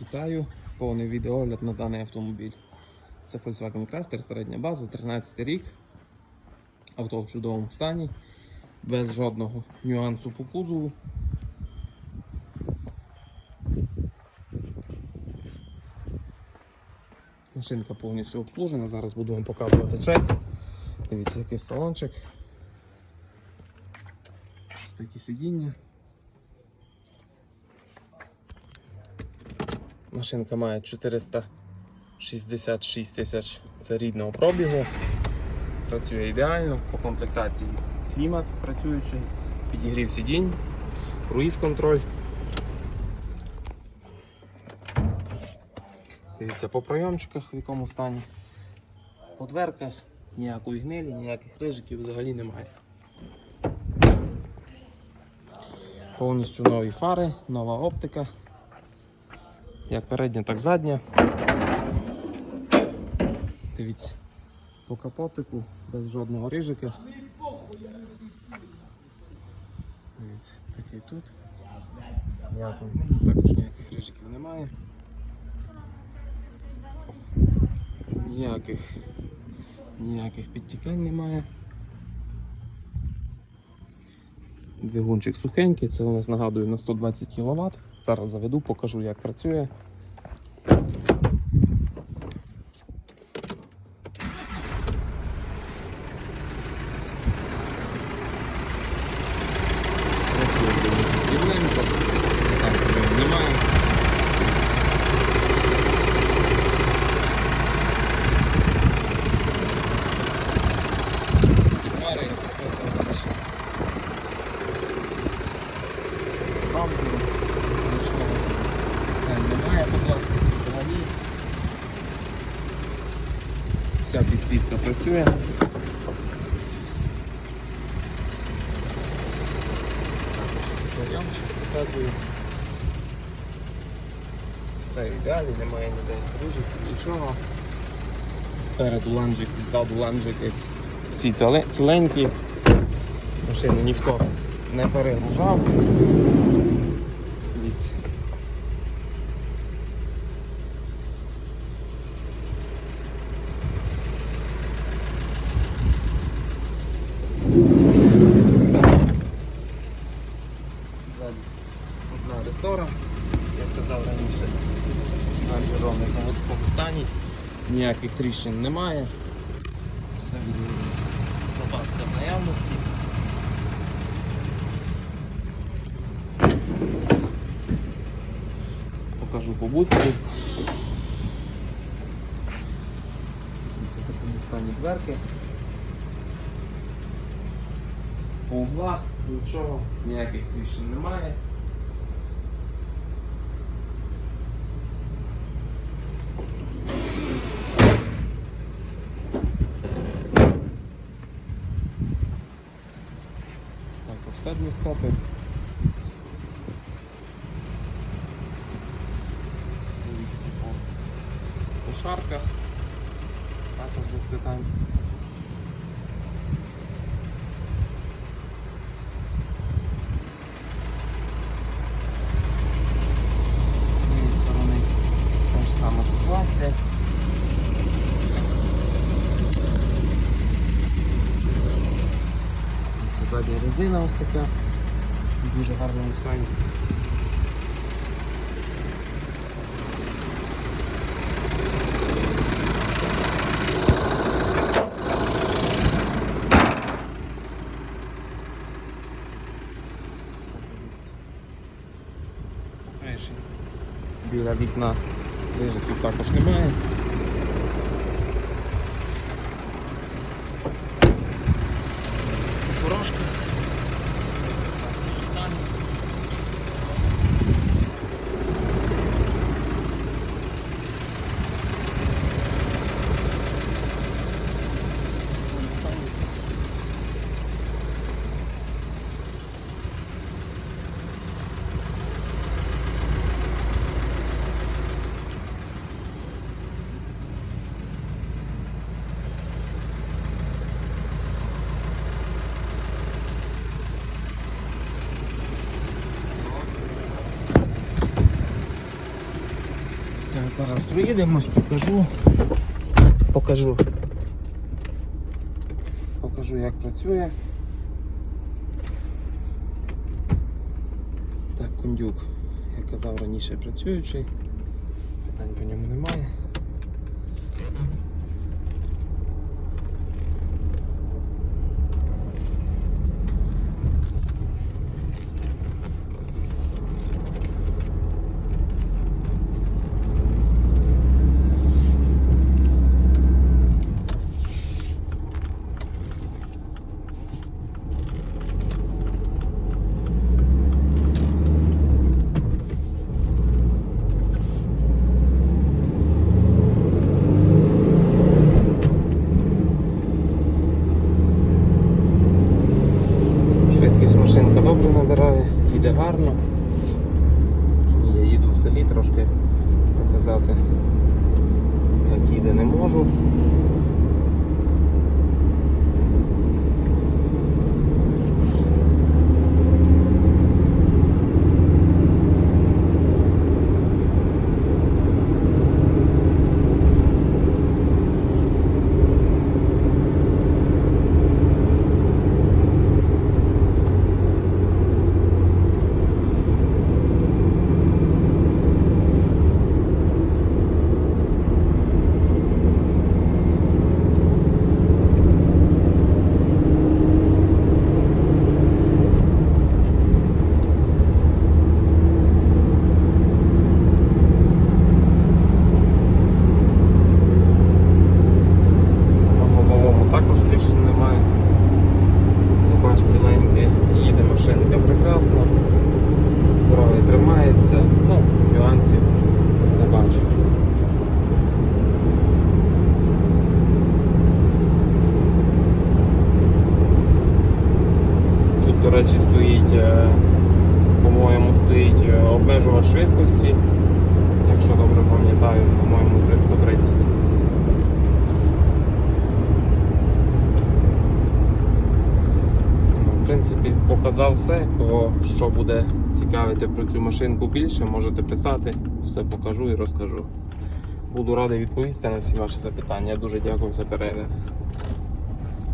Вітаю, повний відеогляд на даний автомобіль. Це Volkswagen Crafter, середня база, 13 рік. Авто в чудовому стані, без жодного нюансу по кузову. Машинка повністю обслужена. Зараз буду вам показувати чек. Дивіться, який салончик. Ось такі сидіння. Машинка має 466 тисяч це рідного пробігу. Працює ідеально, по комплектації клімат працюючий, підігрів сидінь, круїз контроль. Дивіться по пройомчиках в якому стані. По дверках ніякої гнилі, ніяких рижиків взагалі немає. Повністю нові фари, нова оптика. Як передня, так задня. Дивіться, по капотику без жодного рижика. Дивіться, такий тут. Ніякої, також ніяких рижиків немає. Ніяких, ніяких підтікань немає. Двигунчик сухенький, це у нас нагадую на 120 кВт. Зараз заведу, покажу як працює дуже рівненько, там проблем немає. Фари, це хорошо. Бампери, нічого е, немає по пластику взагалі. Вся підсвітка працює. Показую. Все ідеально, немає ніде кружиків, нічого. Спереду ланжик, ззаду ланжики. Всі ціле- ціленькі. Машину ніхто не перегружав. 340, як казав раніше, сигнальний ровний в заводському стані, ніяких тріщин немає. Все відбувається, Запаска в наявності. Покажу побутку. Це в такому стані дверки. По углах нічого, ніяких тріщин немає. Так, останні стопи. Дивіться по, по шарках. Також десь питань. Задня резина ось така. В дуже гарному стані. Біля вікна рижиків також немає. Зараз проїдемось, покажу. Покажу. Покажу, як працює. Так, кондюк, як казав раніше, працюючий. Питань по ньому немає. Швидкість машинка добре набирає, їде гарно. Я їду в селі трошки показати, як їде не можу. На головому також тріщин немає. Бач ціленький, їде машинка прекрасно. Дороги тримається, ну, нюансів не бачу. Тут, до речі, стоїть, е, по-моєму, стоїть е, обмежувач швидкості, якщо добре пам'ятаю, по-моєму, 330. Ну, В принципі, показав все. Кого що буде цікавити про цю машинку більше, можете писати, все покажу і розкажу. Буду радий відповісти на всі ваші запитання. Дуже дякую за перегляд.